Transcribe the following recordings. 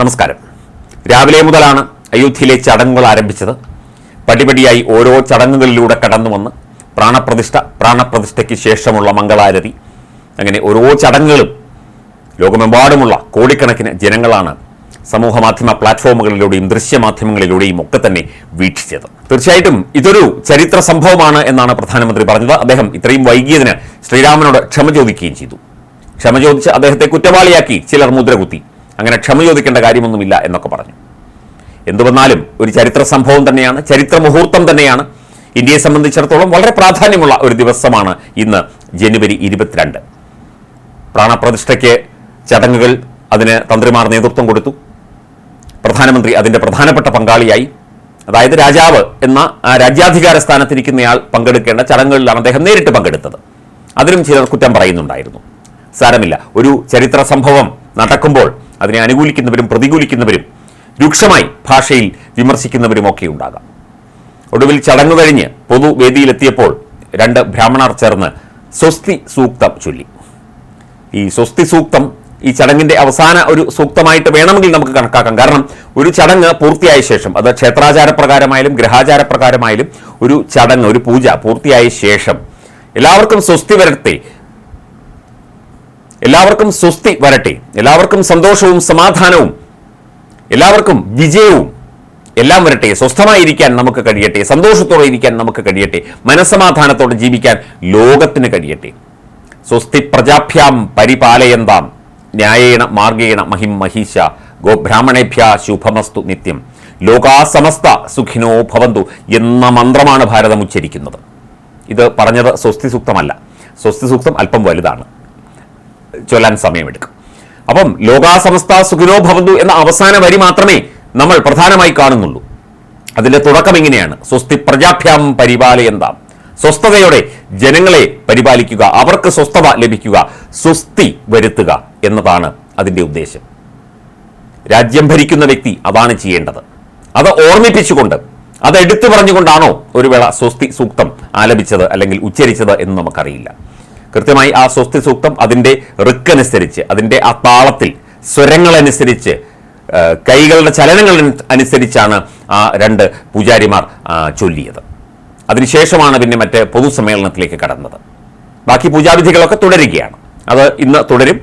നമസ്കാരം. രാവിലെ മുതലാണ് അയോധ്യയിലെ ചടങ്ങുകൾ ആരംഭിച്ചത്. പടിപടിയായി ഓരോ ചടങ്ങുകളിലൂടെ കടന്നു വന്ന് പ്രാണപ്രതിഷ്ഠ പ്രാണപ്രതിഷ്ഠയ്ക്ക് ശേഷമുള്ള മംഗളാരതി. അങ്ങനെ ഓരോ ചടങ്ങുകളും ലോകമെമ്പാടുമുള്ള കോടിക്കണക്കിന് ജനങ്ങളാണ് സമൂഹ മാധ്യമ പ്ലാറ്റ്ഫോമുകളിലൂടെയും ദൃശ്യമാധ്യമങ്ങളിലൂടെയും ഒക്കെ തന്നെ വീക്ഷിച്ചത്. തീർച്ചയായിട്ടും ഇതൊരു ചരിത്ര സംഭവമാണ് എന്നാണ് പ്രധാനമന്ത്രി പറഞ്ഞത്. അദ്ദേഹം ഇത്രയും വൈകിയതിന് ശ്രീരാമനോട് ക്ഷമ ചോദിക്കുകയും ചെയ്തു. ക്ഷമ ചോദിച്ച് അദ്ദേഹത്തെ കുറ്റവാളിയാക്കി ചിലർ മുദ്രകുത്തി. അങ്ങനെ ക്ഷമ ചോദിക്കേണ്ട കാര്യമൊന്നുമില്ല എന്നൊക്കെ പറഞ്ഞു. എന്തു വന്നാലും ഒരു ചരിത്ര സംഭവം തന്നെയാണ് ചരിത്ര മുഹൂർത്തം തന്നെയാണ്. ഇന്ത്യയെ സംബന്ധിച്ചിടത്തോളം വളരെ പ്രാധാന്യമുള്ള ഒരു ദിവസമാണ് ഇന്ന് ജനുവരി ഇരുപത്തിരണ്ട്. പ്രാണപ്രതിഷ്ഠയ്ക്ക് ചടങ്ങുകൾ അതിന് തന്ത്രിമാർ നേതൃത്വം കൊടുത്തു. പ്രധാനമന്ത്രി അതിന്റെ പ്രധാനപ്പെട്ട പങ്കാളിയായി. അതായത് രാജാവ് എന്ന രാജ്യാധികാര സ്ഥാനത്തിരിക്കുന്നയാൾ പങ്കെടുക്കേണ്ട ചടങ്ങുകളിലാണ് അദ്ദേഹം നേരിട്ട് പങ്കെടുത്തത്. അതിനും ചിലർ കുറ്റം പറയുന്നുണ്ടായിരുന്നു. സാരമില്ല. ഒരു ചരിത്ര സംഭവം നടക്കുമ്പോൾ അതിനെ അനുകൂലിക്കുന്നവരും പ്രതികൂലിക്കുന്നവരും രൂക്ഷമായി ഭാഷയിൽ വിമർശിക്കുന്നവരും ഒക്കെ ഉണ്ടാകാം. ഒടുവിൽ ചടങ്ങ് കഴിഞ്ഞ് പൊതുവേദിയിലെത്തിയപ്പോൾ രണ്ട് ബ്രാഹ്മണർ ചേർന്ന് സ്വസ്തി സൂക്തം ചൊല്ലി. ഈ സ്വസ്തി സൂക്തം ഈ ചടങ്ങിന്റെ അവസാന ഒരു സൂക്തമായിട്ട് വേണമെങ്കിൽ നമുക്ക് കണക്കാക്കാം. കാരണം ഒരു ചടങ്ങ് പൂർത്തിയായ ശേഷം അത് ക്ഷേത്രാചാരപ്രകാരമായാലും പ്രകാരമായാലും ഗ്രഹാചാര പ്രകാരമായാലും ഒരു ചടങ്ങ് ഒരു പൂജ പൂർത്തിയായ ശേഷം എല്ലാവർക്കും സ്വസ്തി വരട്ടെ എല്ലാവർക്കും സ്വസ്തി വരട്ടെ. എല്ലാവർക്കും സന്തോഷവും സമാധാനവും. എല്ലാവർക്കും വിജയവും എല്ലാം വരട്ടെ. സ്വസ്ഥമായിരിക്കാൻ നമുക്ക് കഴിയട്ടെ. സന്തോഷത്തോടെ ഇരിക്കാൻ നമുക്ക് കഴിയട്ടെ. മനസ്സമാധാനത്തോടെ ജീവിക്കാൻ ലോകത്തിന് കഴിയട്ടെ. സ്വസ്തി പ്രജാഭ്യാം പരിപാലയന്താം. ന്യായേണ മാർഗേണ മഹിം മഹീശ. ഗോബ്രാഹ്മണേഭ്യ ശുഭമസ്തു നിത്യം. ലോകാ സമസ്ത സുഖിനോ ഭവന്തു എന്ന മന്ത്രമാണ് ഭാരതം ഉച്ചരിക്കുന്നത്. ഇത് പറഞ്ഞത് സ്വസ്തി സൂക്തമല്ല. സ്വസ്തി സൂക്തം അല്പം വലുതാണ്. ചൊല്ലാൻ സമയമെടുക്കും. അപ്പം ലോകാസമസ്ത സുഖിനോ ഭവന്തു എന്ന അവസാന വരി മാത്രമേ നമ്മൾ പ്രധാനമായി കാണുന്നുള്ളൂ. അതിന്റെ തുടക്കം ഇങ്ങനെയാണ്. സ്വസ്തി പ്രജാഭ്യാം പരിപാലയന്താം. സ്വസ്ഥതയോടെ ജനങ്ങളെ പരിപാലിക്കുക അവർക്ക് സ്വസ്ഥത ലഭിക്കുക സ്വസ്തി വരുത്തുക എന്നതാണ് അതിന്റെ ഉദ്ദേശം. രാജ്യം ഭരിക്കുന്ന വ്യക്തി അതാണ് ചെയ്യേണ്ടത്. അത് ഓർമ്മിപ്പിച്ചുകൊണ്ട് അത് എടുത്തു പറഞ്ഞുകൊണ്ടാണോ ഒരു വേള സ്വസ്തി സൂക്തം ആലപിച്ചത് അല്ലെങ്കിൽ ഉച്ചരിച്ചത് എന്ന് നമുക്കറിയില്ല. കൃത്യമായി ആ സ്വസ്തി സൂക്തം അതിന്റെ റിക്കനുസരിച്ച് അതിന്റെ ആ താളത്തിൽ സ്വരങ്ങളനുസരിച്ച് കൈകളുടെ ചലനങ്ങൾ അനുസരിച്ചാണ് ആ രണ്ട് പൂജാരിമാർ ചൊല്ലിയത്. അതിനുശേഷമാണ് പിന്നെ മറ്റ് പൊതുസമ്മേളനത്തിലേക്ക് കടന്നത്. ബാക്കി പൂജാവിധികളൊക്കെ തുടരുകയാണ്. അത് ഇന്ന് തുടരും.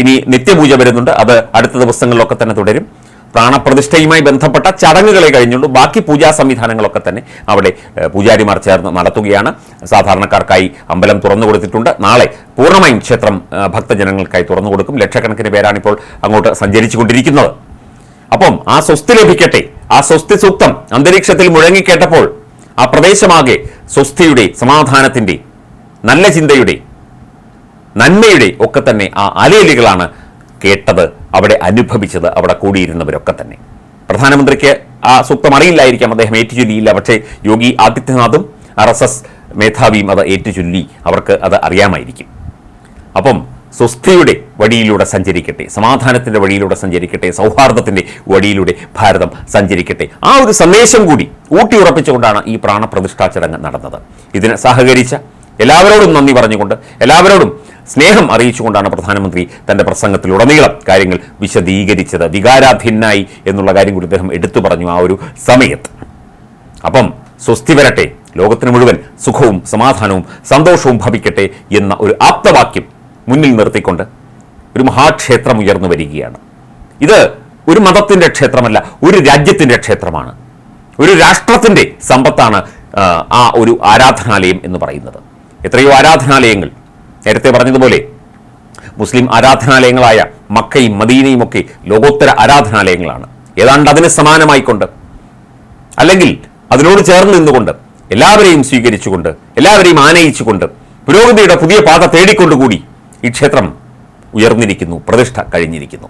ഇനി നിത്യപൂജ വരുന്നുണ്ട്. അത് അടുത്ത ദിവസങ്ങളിലൊക്കെ തന്നെ തുടരും. പ്രാണപ്രതിഷ്ഠയുമായി ബന്ധപ്പെട്ട ചടങ്ങുകളെ കഴിഞ്ഞുള്ളൂ. ബാക്കി പൂജാ സംവിധാനങ്ങളൊക്കെ തന്നെ അവിടെ പൂജാരിമാർ ചേർന്ന് നടത്തുകയാണ്. സാധാരണക്കാർക്കായി അമ്പലം തുറന്നു കൊടുത്തിട്ടുണ്ട്. നാളെ പൂർണമായും ക്ഷേത്രം ഭക്തജനങ്ങൾക്കായി തുറന്നു കൊടുക്കും. ലക്ഷക്കണക്കിന് പേരാണ് ഇപ്പോൾ അങ്ങോട്ട് സഞ്ചരിച്ചുകൊണ്ടിരിക്കുന്നത്. അപ്പം ആ സ്വസ്തി ലഭിക്കട്ടെ. ആ സ്വസ്തി സൂക്തം അന്തരീക്ഷത്തിൽ മുഴങ്ങിക്കേട്ടപ്പോൾ ആ പ്രദേശമാകെ സ്വസ്തിയുടെ സമാധാനത്തിന്റെ നല്ല ചിന്തയുടെ നന്മയുടെ ഒക്കെ തന്നെ ആ അലയലികളാണ് കേട്ടത്. അവിടെ അനുഭവിച്ചത് അവിടെ കൂടിയിരുന്നവരൊക്കെ തന്നെ. പ്രധാനമന്ത്രിക്ക് ആ സൂക്തം അറിയില്ലായിരിക്കാം അദ്ദേഹം ഏറ്റുചൊല്ലിയില്ല. പക്ഷേ യോഗി ആദിത്യനാഥും ആർ എസ് എസ് മേധാവിയും അത് ഏറ്റുചൊല്ലി അവർക്ക് അത് അറിയാമായിരിക്കും. അപ്പം സ്വസ്ഥയുടെ വഴിയിലൂടെ സഞ്ചരിക്കട്ടെ സമാധാനത്തിന്റെ വഴിയിലൂടെ സഞ്ചരിക്കട്ടെ സൗഹാർദ്ദത്തിന്റെ വഴിയിലൂടെ ഭാരതം സഞ്ചരിക്കട്ടെ ആ ഒരു സന്ദേശം കൂടി ഊട്ടിയുറപ്പിച്ചുകൊണ്ടാണ് ഈ പ്രാണപ്രതിഷ്ഠാ ചടങ്ങ് നടന്നത്. ഇതിന് സഹകരിച്ച എല്ലാവരോടും നന്ദി പറഞ്ഞുകൊണ്ട് എല്ലാവരോടും സ്നേഹം അറിയിച്ചുകൊണ്ടാണ് പ്രധാനമന്ത്രി തന്റെ പ്രസംഗത്തിലുടനീളം കാര്യങ്ങൾ വിശദീകരിച്ചത്. വികാരാധീനായി എന്നുള്ള കാര്യം കൂടി അദ്ദേഹം എടുത്തു പറഞ്ഞു ആ ഒരു സമയത്ത്. അപ്പം സ്വസ്തി വരട്ടെ ലോകത്തിന് മുഴുവൻ സുഖവും സമാധാനവും സന്തോഷവും ഭവിക്കട്ടെ എന്ന ഒരു ആപ്തവാക്യം മുന്നിൽ നിർത്തിക്കൊണ്ട് ഒരു മഹാക്ഷേത്രം ഉയർന്നു വരികയാണ്. ഇത് ഒരു മതത്തിന്റെ ക്ഷേത്രമല്ല ഒരു രാജ്യത്തിന്റെ ക്ഷേത്രമാണ്. ഒരു രാഷ്ട്രത്തിന്റെ സമ്പത്താണ് ആ, ഒരു ആരാധനാലയം എന്ന് പറയുന്നത്. എത്രയോ ആരാധനാലയങ്ങൾ നേരത്തെ പറഞ്ഞതുപോലെ മുസ്ലിം ആരാധനാലയങ്ങളായ മക്കയും മദീനയും ഒക്കെ ലോകോത്തര ആരാധനാലയങ്ങളാണ്. ഏതാണ്ട് അതിന് സമാനമായിക്കൊണ്ട് അല്ലെങ്കിൽ അതിനോട് ചേർന്ന് നിന്നുകൊണ്ട് എല്ലാവരെയും സ്വീകരിച്ചുകൊണ്ട് എല്ലാവരെയും ആനയിച്ചുകൊണ്ട് പുരോഗതിയുടെ പുതിയ പാത തേടിക്കൊണ്ടുകൂടി ഈ ക്ഷേത്രം ഉയർന്നിരിക്കുന്നു പ്രതിഷ്ഠ കഴിഞ്ഞിരിക്കുന്നു.